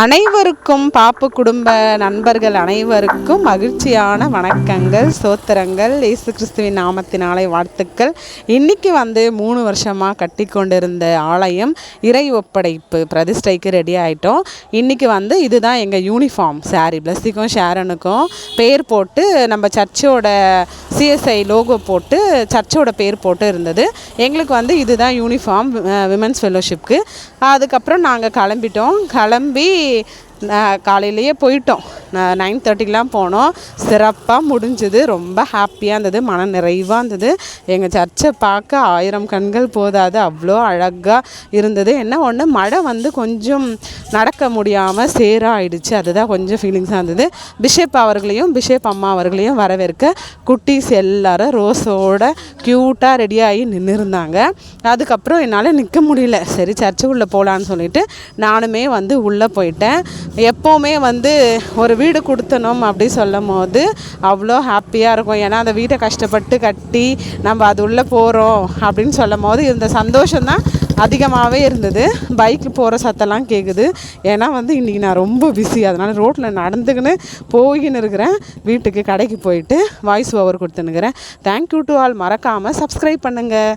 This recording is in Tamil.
அனைவருக்கும் பாப்பு குடும்ப நண்பர்கள் அனைவருக்கும் மகிழ்ச்சியான வணக்கங்கள் சோத்திரங்கள் இயேசு கிறிஸ்துவின் நாமத்தினாலே வாழ்த்துக்கள். இன்னைக்கு வந்து மூணு வருஷமாக கட்டி கொண்டிருந்த ஆலயம் இறை ஒப்படைப்பு பிரதிஷ்டைக்கு ரெடி ஆகிட்டோம் இன்னைக்கு வந்து இதுதான் எங்கள் யூனிஃபார்ம் சாரி பிளஸிக்கும் ஷேரனுக்கும் பேர் போட்டு நம்ம சர்ச்சோட சிஎஸ்ஐ லோகோ போட்டு சர்ச்சோட பேர் போட்டு இருந்தது. எங்களுக்கு வந்து இதுதான் யூனிஃபார்ம் விமன்ஸ் ஃபெலோஷிப்க்கு அதுக்கப்புறம் நாங்கள் கிளம்பிட்டோம். கிளம்பி காலையிலேயே போயிட்டோம். நைன் தேர்ட்டிக்கெலாம் போனோம். சிறப்பாக முடிஞ்சது. ரொம்ப ஹாப்பியாக இருந்தது. மன நிறைவாக இருந்தது. எங்கள் சர்ச்சை பார்க்க ஆயிரம் கண்கள் போதாது. அவ்வளோ அழகாக இருந்தது. என்ன ஒன்று மழை வந்து கொஞ்சம் நடக்க முடியாமல் சேராக ஆயிடுச்சு அதுதான் கொஞ்சம் ஃபீலிங்ஸாக இருந்தது. பிஷப் அவர்களையும் பிஷப் அம்மா அவர்களையும் வரவேற்க குட்டீஸ் எல்லாரும் ரோஸோட க்யூட்டாக ரெடியாகி நின்று இருந்தாங்க. அதுக்கப்புறம் என்னால் நிற்க முடியல. சரி சர்ச்சுக்குள்ளே போகலான்னு சொல்லிட்டு நானுமே வந்து உள்ளே போயிட்டேன். எப்போவுமே வந்து ஒரு வீடு கொடுத்தனும் அப்படி சொல்லும் போது அவ்வளோ ஹாப்பியாக இருக்கும். ஏன்னா அந்த வீட்டை கஷ்டப்பட்டு கட்டி நம்ம அது உள்ளே போகிறோம் அப்படின்னு சொல்லும் போது இந்த சந்தோஷம்தான் அதிகமாகவே இருந்தது. பைக்கு போகிற சத்தம்லாம் கேட்குது ஏன்னா வந்து இன்றைக்கி நான் ரொம்ப பிஸி அதனால் ரோட்டில் நடந்துக்கின்னு போயின்னு இருக்கிறேன். வீட்டுக்கு கடைக்கு போயிட்டு வாய்ஸ் ஓவர் கொடுத்துனுக்கிறேன் தேங்க்யூ டு ஆல் மறக்காமல் சப்ஸ்கிரைப் பண்ணுங்கள்